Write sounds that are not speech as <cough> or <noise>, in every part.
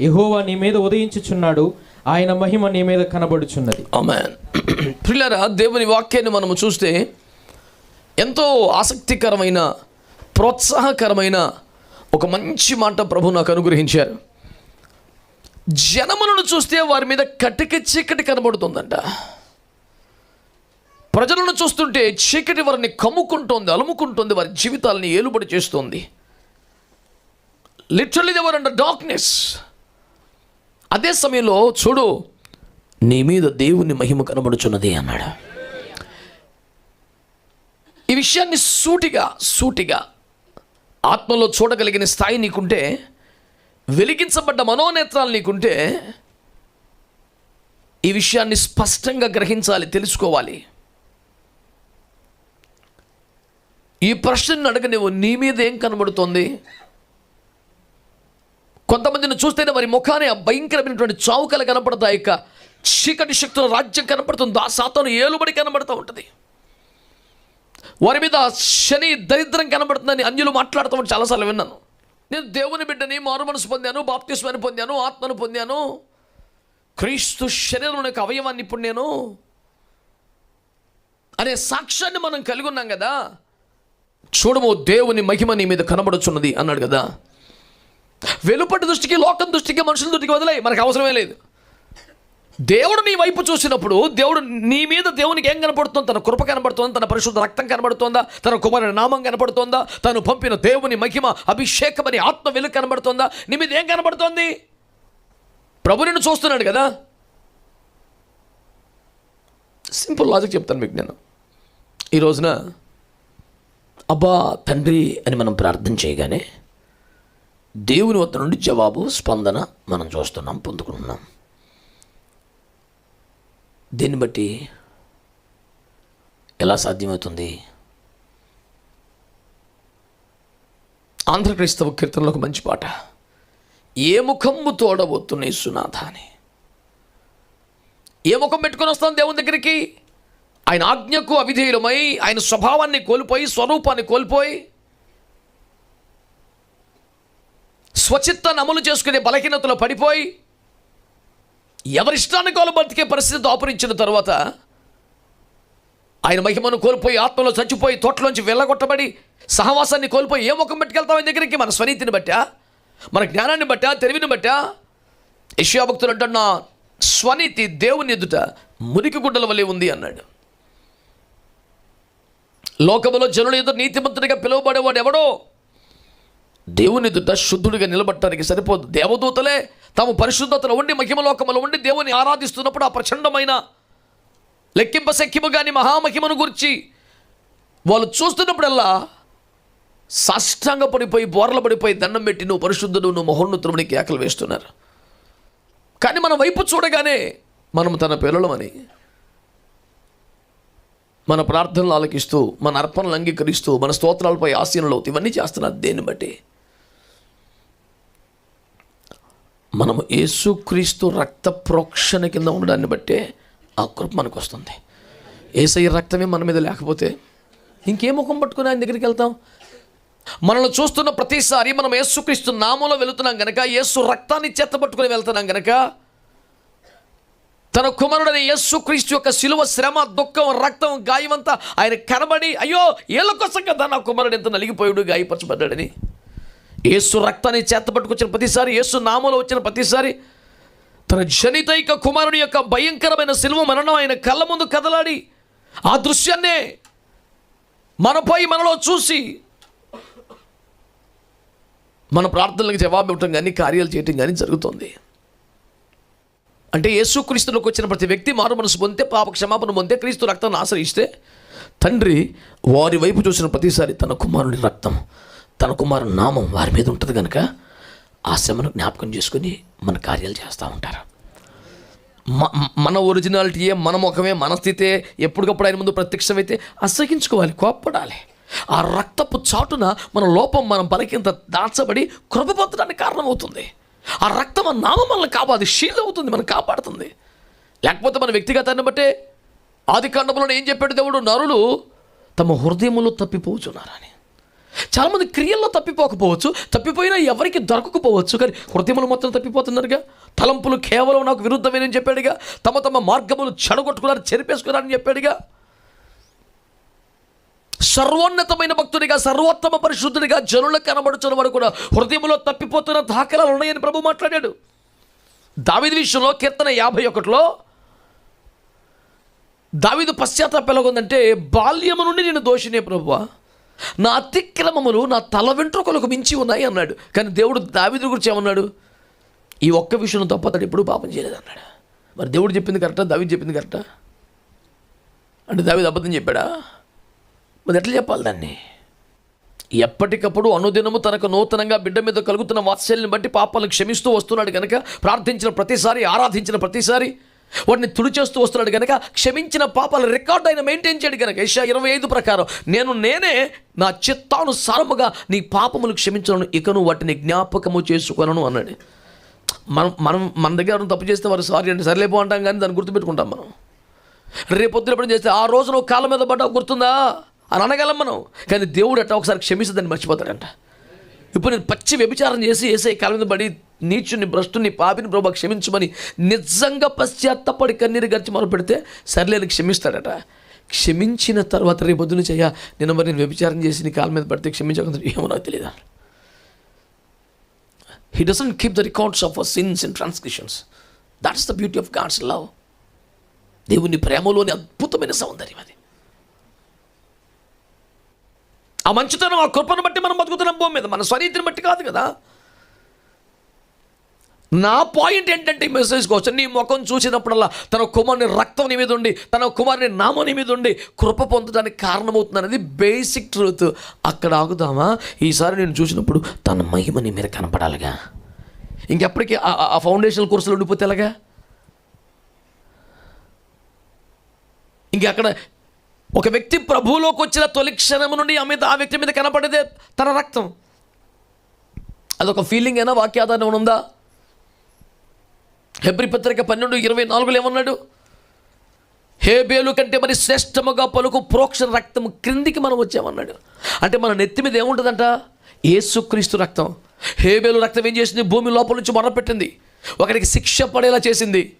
యహోవా నీ మీద ఉదయించుచున్నాడు. ఆయన మహిమ నీ మీద కనబడుచున్నది. ఆమెన్ <clears throat> దేవుని వాక్యాన్ని మనము చూస్తే ఎంతో ఆసక్తికరమైన ప్రోత్సాహకరమైన ఒక మంచి మాట ప్రభు నాకు అనుగ్రహించారు. జనములను చూస్తే వారి మీద కటిక చీకటి కనబడుతుందంట. ప్రజలను చూస్తుంటే చీకటి వారిని కమ్ముకుంటోంది అలుముకుంటుంది వారి జీవితాలని ఏలుబడి చేస్తుంది. లిటరలీ దేవర్ అండర్ డార్క్నెస్ అదే సమయంలో చూడు నీ మీద దేవుని మహిమ కనబడుచున్నది అన్నాడు. ఈ విషయాన్ని సూటిగా సూటిగా ఆత్మలో చూడగలిగిన స్థాయి నీకుంటే వెలిగించబడ్డ మనోనేత్రాలు నీకుంటే ఈ విషయాన్ని స్పష్టంగా గ్రహించాలి తెలుసుకోవాలి. ఈ ప్రశ్నను అడగనివ్వు నీ మీద ఏం కనబడుతోంది? కొంతమందిని చూస్తేనే వారి ముఖాన్ని ఆ భయంకరమైనటువంటి చావుకలు కనపడతాయి. ఇక చీకటి శక్తుల రాజ్యం కనపడుతుంది. ఆ సాతాను ఏలుబడి కనబడుతూ ఉంటుంది. వారి మీద శని దరిద్రం కనబడుతుందని అన్యులు మాట్లాడుతూ చాలాసార్లు విన్నాను. నేను దేవుని బిడ్డని మారుమనసు పొందాను బాప్తిస్మని పొందాను ఆత్మను పొందాను. క్రీస్తు శరీరం యొక్క అవయవాన్ని ఇప్పుడు నేను అనే సాక్ష్యాన్ని మనం కలిగి ఉన్నాం కదా. చూడము దేవుని మహిమ నీ మీద కనబడుచున్నది అన్నాడు కదా. వెలుపటి దృష్టికి లోకం దృష్టికి మనుషుల దృష్టికి వదిలే మనకు అవసరమే లేదు. దేవుడు నీ వైపు చూసినప్పుడు దేవుడు నీ మీద దేవునికి ఏం కనపడుతుంది తన కృప కనబడుతుంది తన పరిశుద్ధ రక్తం కనబడుతుందా తన కుమారుడి నామం కనబడుతుందా తను పంపిన దేవుని మహిమ అభిషేకం అని ఆత్మ వెలుగు కనబడుతుందా నీ మీద ఏం కనబడుతోంది? ప్రభు నిన్ను చూస్తున్నాడు కదా. సింపుల్ లాజిక్ చెప్తాను మీకు నేను. ఈ రోజున అబ్బా తండ్రి అని మనం ప్రార్థన చేయగానే దేవుని వద్ద నుండి జవాబు స్పందన మనం చూస్తున్నాం పొందుకుంటున్నాం. దీన్ని బట్టి ఎలా సాధ్యమవుతుంది? ఆంధ్రక్రైస్తవ కీర్తనలో ఒక మంచి పాట. ఏ ముఖము తోడబోతున్న సునాథ అని ఏ ముఖం పెట్టుకొని వస్తాం దేవుని దగ్గరికి? ఆయన ఆజ్ఞకు అవిధేయులమై ఆయన స్వభావాన్ని కోల్పోయి స్వరూపాన్ని కోల్పోయి స్వచిత్తాన్ని అమలు చేసుకునే బలహీనతలో పడిపోయి ఎవరిష్టానికి వాళ్ళు బతికే పరిస్థితి దాపురించిన తర్వాత ఆయన మహిమను కోల్పోయి ఆత్మలో చచ్చిపోయి తోటలోంచి వెళ్ళగొట్టబడి సహవాసాన్ని కోల్పోయి ఏ ముఖం పెట్టుకెళ్తాం ఆయన దగ్గరికి? మన స్వనీతిని బట్టా? మన జ్ఞానాన్ని బట్టా? తెలివిని బట్టా? యశ్యాభక్తులు అంటున్న స్వనీతి దేవుని ఎదుట మురికి గుడ్డల వలె ఉంది అన్నాడు. లోకములో జనుల ఎదురు నీతిమంతుడిగా పిలువబడేవాడు ఎవడో దేవుని ఎదుట శుద్ధుడిగా నిలబట్టడానికి సరిపోదు. దేవదూతలే తాము పరిశుద్ధతలో ఉండి మహిమలోకములో ఉండి దేవుని ఆరాధిస్తున్నప్పుడు ఆ ప్రచండమైన లెక్కింప శక్యము కానీ మహామహిమను గురించి వాళ్ళు చూస్తున్నప్పుడల్లా సాష్టాంగ పడిపోయి బోర్ల పడిపోయి దండం పెట్టి నువ్వు పరిశుద్ధుడు నువ్వు మహోన్నతుడు కేకలు వేస్తున్నారు. కానీ మన వైపు చూడగానే మనం తన పిల్లలమని మన ప్రార్థనలు ఆలకిస్తూ మన అర్పణలు అంగీకరిస్తూ మన స్తోత్రాలపై ఆశీనులు అవుతాయి ఇవన్నీ చేస్తున్నారు దేన్ని బట్టి. మనము యేసుక్రీస్తు రక్త ప్రోక్షణ కింద ఉండడాన్ని బట్టే ఆ కృప మనకు వస్తుంది ఏసై రక్తమే మన మీద లేకపోతే ఇంకే ముఖం పట్టుకుని ఆయన దగ్గరికి వెళ్తాం? మనల్ని చూస్తున్న ప్రతిసారి మనం యేసుక్రీస్తు నామంలో వెళుతున్నాం గనక యేసు రక్తాన్ని చేతపట్టుకుని వెళ్తున్నాం గనక తన కుమారుడైన యేసుక్రీస్తు యొక్క శిలువ శ్రమ దుఃఖం రక్తం గాయమంతా ఆయన కనబడి అయ్యో ఏళ్ళ కోసం కదా నా కుమారుడు ఎంత నలిగిపోయాడు గాయపరచబడ్డాడని యేసు రక్తాన్ని చేతపట్టుకొచ్చిన ప్రతిసారి యేసు నామంలో వచ్చిన ప్రతిసారి తన జనితైక కుమారుని యొక్క భయంకరమైన శిలువ మరణం ఆయన కళ్ళ ముందు కదలాడి ఆ దృశ్యాన్నే మనపై మనలో చూసి మన ప్రార్థనలకు జవాబు ఇవ్వటం కానీ కార్యాలు చేయటం కానీ జరుగుతుంది. అంటే యేసుక్రీస్తులోకి వచ్చిన ప్రతి వ్యక్తి మారు మనసు పొందితే పాప క్షమాపణ పొందితే క్రీస్తు రక్తాన్ని ఆశ్రయిస్తే తండ్రి వారి వైపు చూసిన ప్రతిసారి తన కుమారుడి రక్తం తన కుమారు నామం వారి మీద ఉంటుంది కనుక ఆ శ్రమను జ్ఞాపకం చేసుకుని మన కార్యాలు చేస్తూ ఉంటారు. మ- మన ఒరిజినాలిటీయే మన ముఖమే మన స్థితే ఎప్పటికప్పుడు ఆయన ముందు ప్రత్యక్షమైతే అసహించుకోవాలి కోప్పడాలి. ఆ రక్తపు చాటున మన లోపం మనం బలకింత దాచబడి కృపపొందడానికి కారణమవుతుంది. ఆ రక్తం నామం మనల్ని కాపాది షీల్డ్ అవుతుంది మనం కాపాడుతుంది. లేకపోతే మన వ్యక్తిగతాన్ని బట్టే ఆది కాండంలో ఏం చెప్పాడు దేవుడు? నరులు తమ హృదయములు తప్పిపోచున్నారని. చాలామంది క్రియల్లో తప్పిపోకపోవచ్చు తప్పిపోయినా ఎవరికి దొరకకపోవచ్చు కానీ హృదయములు మొత్తం తప్పిపోతున్నారుగా. తలంపులు కేవలం నాకు విరుద్ధమేనని చెప్పాడుగా. తమ తమ మార్గములు చెడగొట్టుకున్నారు చెరిపేసుకున్నారని చెప్పాడుగా. సర్వోన్నతమైన భక్తుడిగా సర్వోత్తమ పరిశుద్ధుడిగా జనులకు కనబడుచున్న వాడు కూడా హృదయంలో తప్పిపోతున్న దాఖలాలు ఉన్నాయని ప్రభు మాట్లాడాడు. దావిది విషయంలో కీర్తన యాభై ఒకటిలో దావిదు పశ్చాత్తాపం ఎలాగుందంటే బాల్యము నుండి నేను దోషినే ప్రభువా. నా అతిక్రమములు నా తల వెంట్రుకలకు మించి ఉన్నాయి అన్నాడు. కానీ దేవుడు దావిదు గురించి ఏమన్నాడు? ఈ ఒక్క విషయం తప్ప అతడు ఎప్పుడూ పాపం చేయలేదు అన్నాడు. మరి దేవుడు చెప్పింది కరెక్టా? దావిది చెప్పింది కరెక్టా? అంటే దావిది అబద్ధం చెప్పాడా? మరి ఎట్లా చెప్పాలి దాన్ని? ఎప్పటికప్పుడు అనుదినము తనకు నూతనంగా బిడ్డ మీద కలుగుతున్న వాత్సల్యం బట్టి పాపాలను క్షమిస్తూ వస్తున్నాడు కనుక ప్రార్థించిన ప్రతిసారి ఆరాధించిన ప్రతిసారి వాటిని తుడిచేస్తూ వస్తున్నాడు కనుక క్షమించిన పాపాల రికార్డు ఆయన మెయింటైన్ చేయడు కనుక ఏషియా ఇరవై ఐదు ప్రకారం నేను నేనే నా చిత్తానుసారముగా నీ పాపములు క్షమించను ఇకను వాటిని జ్ఞాపకము చేసుకొనను అన్నాడు. మనం మనం మన దగ్గర తప్పు చేస్తే వారు సారీ అంటే సరిలేపో అంటాం కానీ దాన్ని గుర్తుపెట్టుకుంటాం మనం. రేపు పొద్దున చేస్తే ఆ రోజు నువ్వు కాళ్ళ మీద పడ్డావు గుర్తుందా? అని అనగలం మనం. కానీ దేవుడు అట్ట ఒకసారి క్షమిస్తే దాన్ని మర్చిపోతాడంట. ఇప్పుడు నేను పచ్చి వ్యభిచారం చేసి వేసే కాలం పడి నీచుని భ్రష్టుని పాపిని ప్రభు క్షమించమని నిజంగా పశ్చాత్తపడి కన్నీరు గడిచి మొదలు పెడితే సర్లేని క్షమిస్తాడట. క్షమించిన తర్వాత రేపు పొద్దున చెయ్య. నేను మరి నేను వ్యభిచారం చేసి నీ కాలం మీద పడితే క్షమించకుండా. ఏమో నాకు తెలియదా he doesn't keep the records of our sins and transgressions that's the beauty of God's love దేవుని ప్రేమలోని అద్భుతమైన సౌందర్యం అది. ఆ మంచితనం ఆ కృపను బట్టి మనం బతుకుతున్నాం భూమి మీద. మన స్వరీతిని బట్టి కాదు కదా. నా పాయింట్ ఏంటంటే ఈ మెసేజ్ కోసం నీ ముఖం చూసినప్పుడల్లా తన కుమారుని రక్తం నీ మీద ఉండి తన కుమారుని నామం నీ మీద ఉండి కృప పొందడానికి కారణమవుతుంది అనేది బేసిక్ ట్రూత్ అక్కడ ఆగుదామా? ఈసారి నేను చూసినప్పుడు తన మహిమ నీ మీద కనపడాలిగా. ఇంకెప్పటికీ ఆ- ఆ- ఫౌండేషన్ కోర్సులు ఉండిపోతే ఎలాగా? ఇంక అక్కడ ఒక వ్యక్తి ప్రభువులోకి వచ్చిన తొలి క్షణము నుండి ఆ మీద ఆ వ్యక్తి మీద కనపడేదే తన రక్తం. అదొక ఫీలింగ్ అయినా వాక్యాధారం ఉందా? హెబ్రి పత్రిక పన్నెండు ఇరవై నాలుగులో ఏమన్నాడు? హేబేలు కంటే మరి శ్రేష్టముగా పలుకు ప్రోక్ష రక్తం క్రిందికి మనం వచ్చామన్నాడు. అంటే మన నెత్తి మీద ఏముంటుందంట? ఏసుక్రీస్తు రక్తం. హేబేలు రక్తం ఏం చేసింది? భూమి లోపల నుంచి మొరపెట్టింది. ఒకరికి శిక్ష పడేలా చేసింది.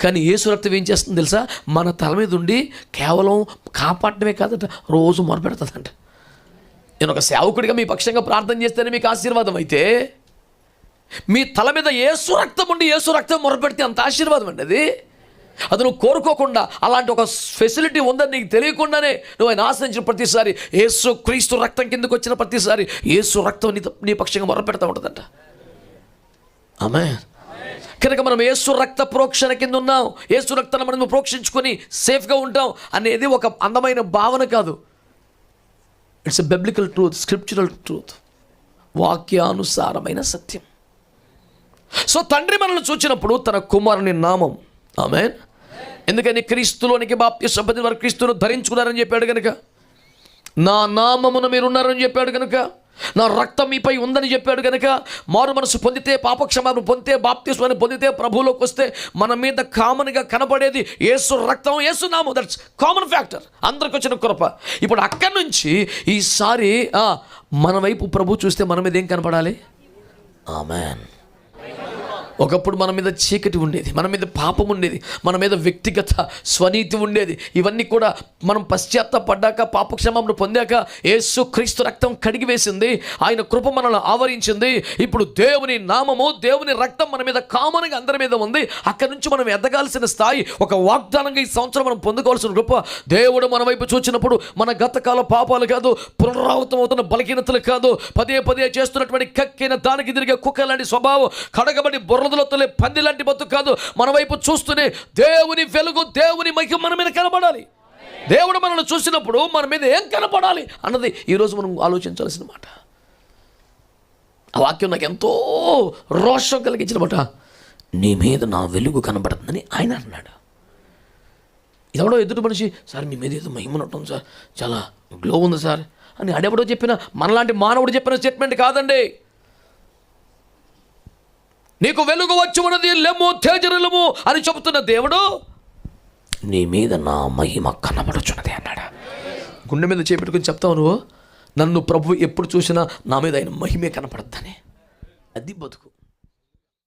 కానీ యేసు రక్తం ఏం చేస్తుంది తెలుసా? మన తల మీద ఉండి కేవలం కాపాడటమే కాదట రోజు మొరపెడుతుందంట. నేను ఒక సేవకుడిగా మీ పక్షంగా ప్రార్థన చేస్తేనే మీకు ఆశీర్వాదం అయితే మీ తల మీద ఏసు రక్తం ఉండి ఏసు రక్తం మొరపెడితే అంత ఆశీర్వాదం అండి అది. అది నువ్వు కోరుకోకుండా అలాంటి ఒక ఫెసిలిటీ ఉందని నీకు తెలియకుండానే నువ్వు ఆయన ఆశ్రయించిన ప్రతిసారి ఏసు క్రీస్తు రక్తం కిందకు వచ్చిన ప్రతిసారి ఏసు రక్తం నీ నీ పక్షంగా మొరపెడతా ఉంటుందంట. ఆమె కనుక మనం ఏసు రక్త ప్రోక్షణ కింద ఉన్నాం ఏసు రక్తాన్ని మనం ప్రోక్షించుకొని సేఫ్గా ఉంటాం అనేది ఒక అందమైన భావన కాదు. It's a biblical truth scriptural truth వాక్యానుసారమైన సత్యం. సో తండ్రి మనల్ని చూచినప్పుడు తన కుమారుని నామం. ఆమె ఎందుకని క్రీస్తులోనికి బాప్తి సంపతి వారు క్రీస్తును ధరించుకున్నారని చెప్పాడు కనుక నా నామమున మీరున్నారని చెప్పాడు కనుక నా రక్తం మీపై ఉందని చెప్పాడు కనుక మారు మనసు పొందితే పాపక్షమాపణ పొందితే బాప్తిస్వాన్ని పొందితే ప్రభువులోకి వస్తే మన మీద కామన్గా కనపడేది ఏసు రక్తం ఏసు నాము దట్స్ కామన్ ఫ్యాక్టర్ అందరికి వచ్చిన కృప. ఇప్పుడు అక్కడి నుంచి ఈసారి మన వైపు ప్రభు చూస్తే మన మీద ఏం కనపడాలి? ఆమెన్ ఒకప్పుడు మన మీద చీకటి ఉండేది మన మీద పాపం ఉండేది మన మీద వ్యక్తిగత స్వనీతి ఉండేది. ఇవన్నీ కూడా మనం పశ్చాత్తపడ్డాక పాపక్షమాపణ పొందాక యేసు క్రీస్తు రక్తం కడిగి వేసింది. ఆయన కృప మనల్ని ఆవరించింది. ఇప్పుడు దేవుని నామము దేవుని రక్తం మన మీద కామన్గా అందరి మీద ఉంది. అక్కడి నుంచి మనం ఎదగాల్సిన స్థాయి ఒక వాగ్దానంగా ఈ సంవత్సరం మనం పొందుకోవాల్సిన కృప దేవుడు మన వైపు చూచినప్పుడు మన గతకాల పాపాలు కాదు పునరావృతం అవుతున్న బలహీనతలు కాదు. పదే పదే చేస్తున్నటువంటి కక్కిన దానికి తిరిగే కుక్క లాంటి స్వభావం కడగబడి బుర్ర బురదలొత్తలే పంది లాంటి బతుకు కాదు. మన వైపు చూస్తూనే దేవుని వెలుగు దేవుని మహిమ మన మీద కనబడాలి. దేవుడు మనల్ని చూసినప్పుడు మన మీద ఏం కనపడాలి అన్నది ఈరోజు మనం ఆలోచించాల్సిన మాట. ఆ వాక్యం నాకు ఎంతో రోషం కలిగించినమాట నీ మీద నా వెలుగు కనబడుతుందని ఆయన అన్నాడు. ఎవడో ఎదుటి మనిషి సార్ మీ మీద ఏదో మహిమ సార్. చాలా గ్లో ఉంది సార్. అని అడెవడో చెప్పిన మనలాంటి మానవుడు చెప్పిన స్టేట్మెంట్ కాదండి. నీకు వెలుగు వచ్చి ఉన్నది లెమ్ము తేజరులము అని చెబుతున్న దేవుడు నీ మీద నా మహిమ కనబడుచున్నది అన్నాడు. గుండె మీద చేపెట్టుకుని చెప్తావు నువ్వు? నన్ను ప్రభు ఎప్పుడు చూసినా నా మీద ఆయన మహిమే కనపడద్దని. అది బతుకు.